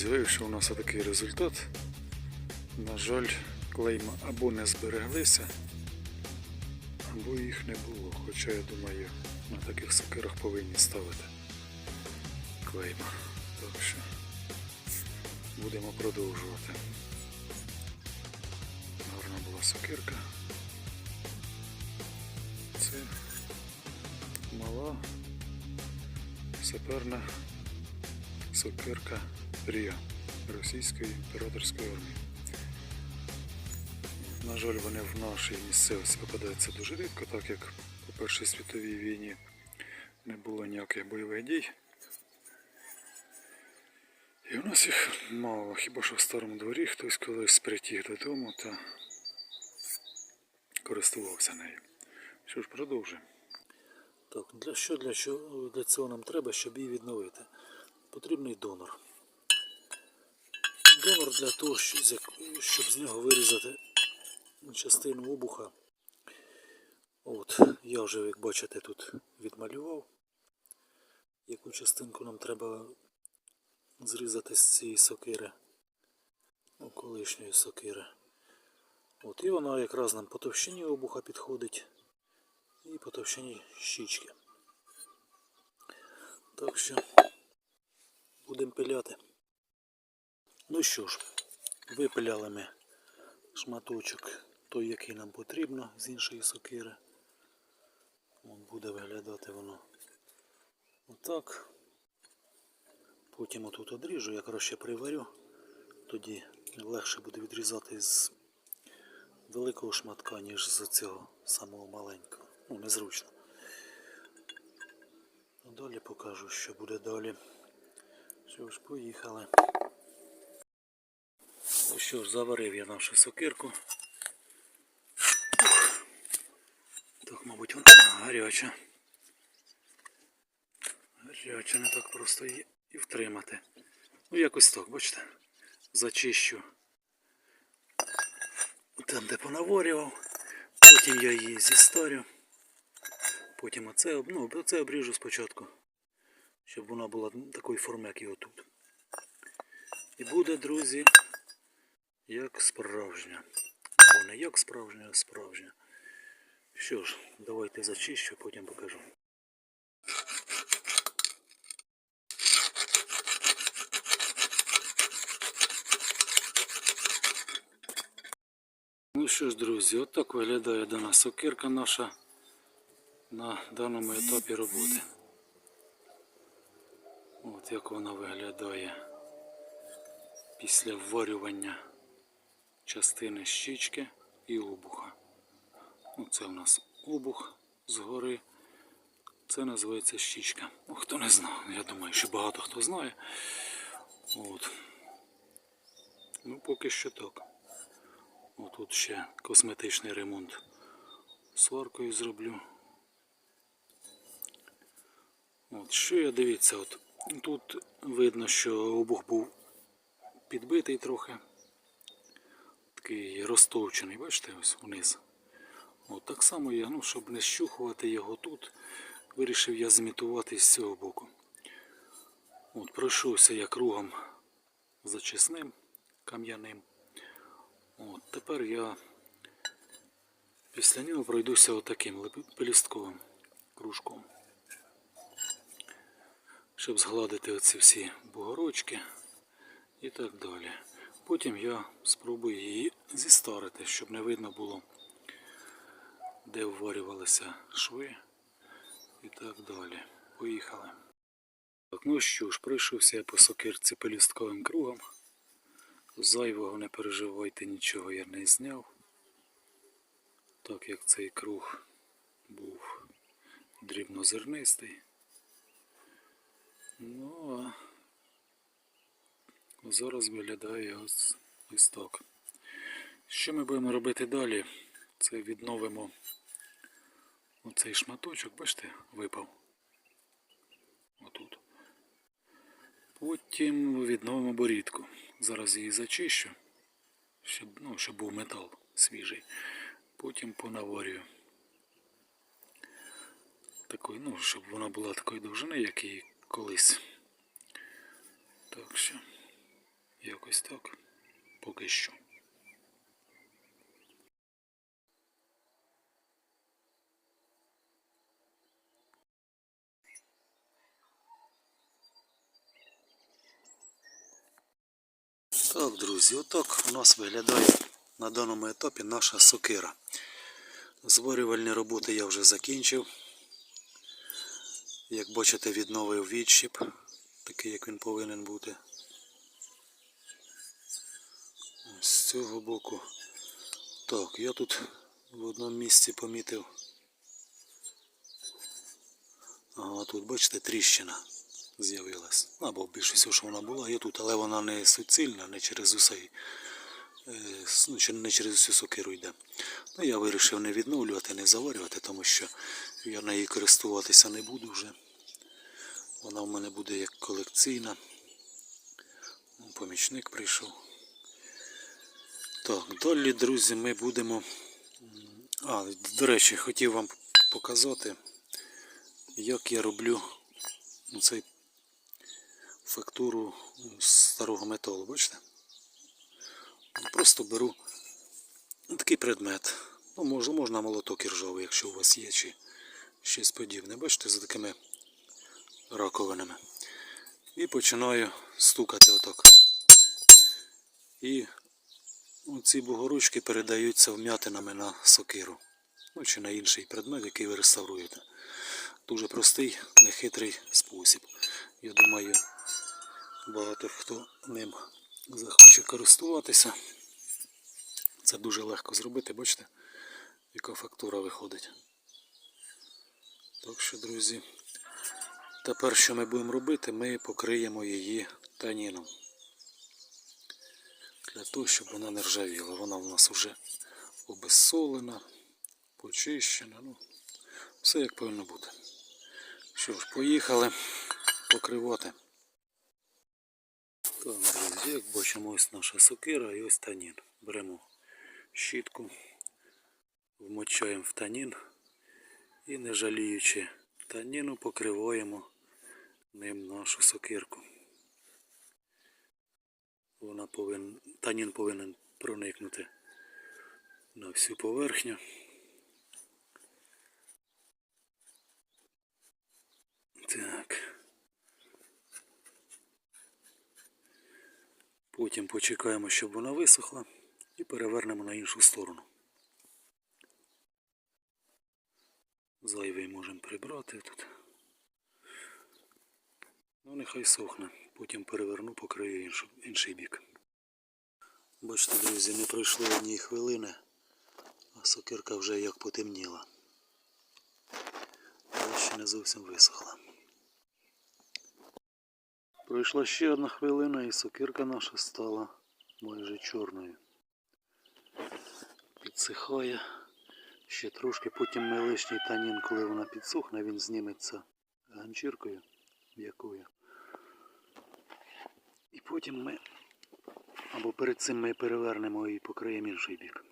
Друзі, вийшов у нас такий результат. На жаль, клейма або не збереглися, або їх не було. Хоча я думаю, на таких сокирах повинні ставити клейма. Так що будемо продовжувати. Гарна була сокирка. Це мала саперна сокирка Рія Російської імператорської армії. На жаль, вони в нашій місцевості попадаються дуже рідко, так як по Першій світовій війні не було ніяких бойових дій. І у нас їх мало, хіба що в старому дворі хтось колись притіг додому та користувався нею. Що ж, продовжуємо. Так, для що, для що для цього нам треба, щоб її відновити? Потрібний донор. Донор для того, щоб з нього вирізати частину обуха. От, я вже, як бачите, тут відмалював, яку частинку нам треба зрізати з цієї сокири, ну, колишньої сокири. От, і вона якраз нам по товщині обуха підходить і по товщині щічки. Так що будемо пиляти. Ну що ж, випиляли ми шматочок той, який нам потрібно з іншої сокири. От буде виглядати воно отак. Потім отут одріжу, я краще приварю, тоді легше буде відрізати з великого шматка, ніж з цього самого маленького. Ну, незручно. Далі покажу, що буде далі. Що ж, поїхали. Що ж, заварив я нашу сокирку. Так, мабуть, вона гаряча. Гаряча, не так просто її і втримати. Ну, якось так, бачите, зачищу там, де понаворював. Потім я її зістарю. Потім оце, ну, оце обріжу спочатку, щоб вона була такої форми, як і отут. І буде, друзі, як справжня. Або не як справжня, а справжня. Що ж, давайте зачищу, потім покажу. Ну що ж, друзі, отак виглядає дана сокирка наша на даному етапі роботи. От як вона виглядає після вварювання частини щічки і обуха. Оце у нас обух згори. Це називається щічка. Ну, хто не знав, я думаю, що багато хто знає. От. Ну, поки що так. Отут ще косметичний ремонт сваркою зроблю. От, що я дивіться, от тут видно, що обух був підбитий трохи. Такий розтовчений, бачите, ось вниз. От так само я, ну, щоб не щухувати його тут, вирішив я зімітувати з цього боку. От, пройшовся я кругом зачисним кам'яним. От, тепер я після нього пройдуся отаким пелюстковим кружком. Щоб згладити оці всі бугорочки і так далі. Потім я спробую її зістарити, щоб не видно було, де вварювалися шви і так далі. Поїхали. Так, ну що ж, пройшовся я по сокирці пелюстковим кругом. Зайвого не переживайте, нічого я не зняв. Так як цей круг був дрібнозернистий. Ну а зараз виглядає ось, ось так. Що ми будемо робити далі? Це відновимо оцей шматочок, бачите, випав. Отут. Потім відновимо борідку. Зараз її зачищу, щоб, ну, щоб був метал свіжий. Потім понаварюю. Такої, ну, щоб вона була такої довжини, як і колись Так що, якось так. Поки що. Так, друзі, отак у нас виглядає на даному етапі наша сокира. Зварювальні роботи я вже закінчив. Як бачите, відновив відщіп, такий як він повинен бути. З цього боку. Так, я тут в одному місці помітив. Ага, тут бачите тріщина з'явилась. Або в більшості, що вона була, є тут, але вона не суцільна, не через усей. е, Ну, не через усю сокиру йде. Ну, я вирішив не відновлювати, не заварювати, тому що я нею користуватися не буду вже. Вона в мене буде як колекційна. Ну, Помічник прийшов. Так, далі, друзі, ми будемо. А, до речі, хотів вам показати, як я роблю ну, цей фактуру з старого металу, бачите? Просто беру такий предмет. Ну, можна, можна молоток іржавий, якщо у вас є, чи щось подібне. Бачите, за такими раковинами. І починаю стукати отак. І ці бугорочки передаються вм'ятинами на сокиру. Ну, чи на інший предмет, який ви реставруєте. Дуже простий, нехитрий спосіб. Я думаю, багато хто ним захоче користуватися. Це дуже легко зробити, бачите, яка фактура виходить. Так що, друзі, тепер що ми будемо робити, ми покриємо її таніном. Для того, щоб вона не ржавіла. Вона в нас вже обезсолена, почищена. Ну, все як повинно бути. Що ж, поїхали покривати. Так, друзі, як бачимо, ось наша сокира і ось танін. Беремо щітку, вмочаємо в танін і не жаліючи таніну покриваємо ним нашу сокирку. Вона повин... Танін повинен проникнути на всю поверхню. Так. Потім почекаємо, щоб вона висохла і перевернемо на іншу сторону. Зайвий можемо прибрати тут. Ну, нехай сохне. Потім переверну, покрию іншу, інший бік. Бачите, друзі, не пройшло однієї хвилини, а сокирка вже як потемніла. Але ще не зовсім висохла. Пройшла ще одна хвилина і сокирка наша стала майже чорною. Підсихає. Ще трошки, потім ми лишній танін, коли вона підсохне, він зніметься ганчіркою м'якою. І потім ми, або перед цим ми перевернемо і покриємо інший бік.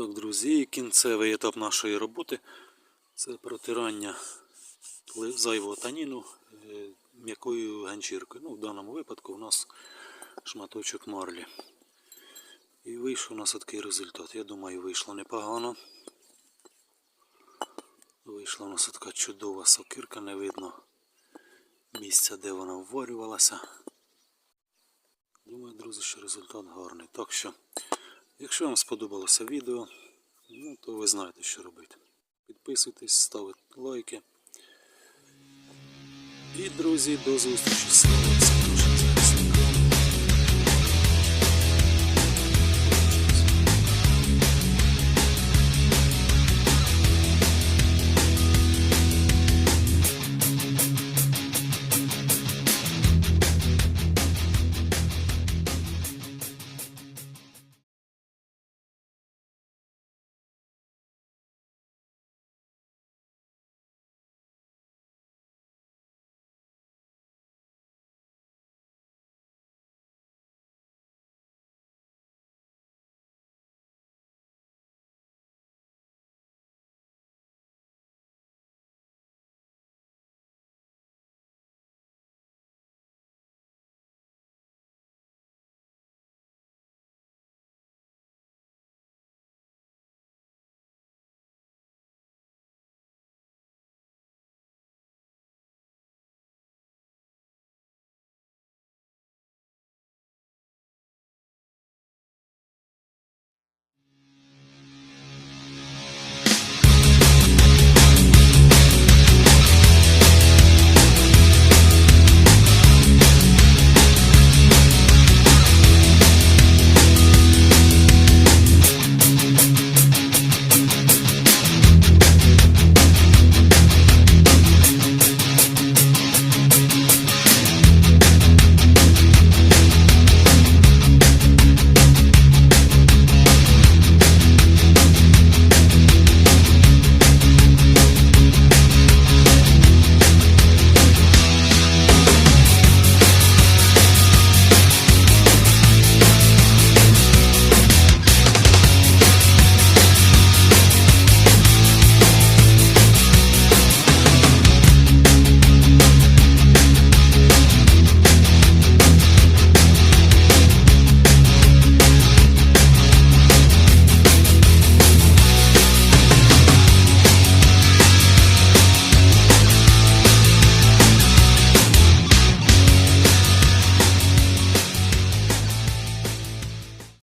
Так, друзі, і кінцевий етап нашої роботи це протирання зайвого таніну е, м'якою ганчіркою. Ну, в даному випадку у нас шматочок марлі. І вийшов у нас такий результат. Я думаю, вийшло непогано. Вийшла у нас така чудова сокирка, не видно місця, де вона вварювалася. Думаю, друзі, що результат гарний. Так що, якщо вам сподобалося відео, ну, то ви знаєте, що робити. Підписуйтесь, ставте лайки. І, друзі, до зустрічі. Слава Христу!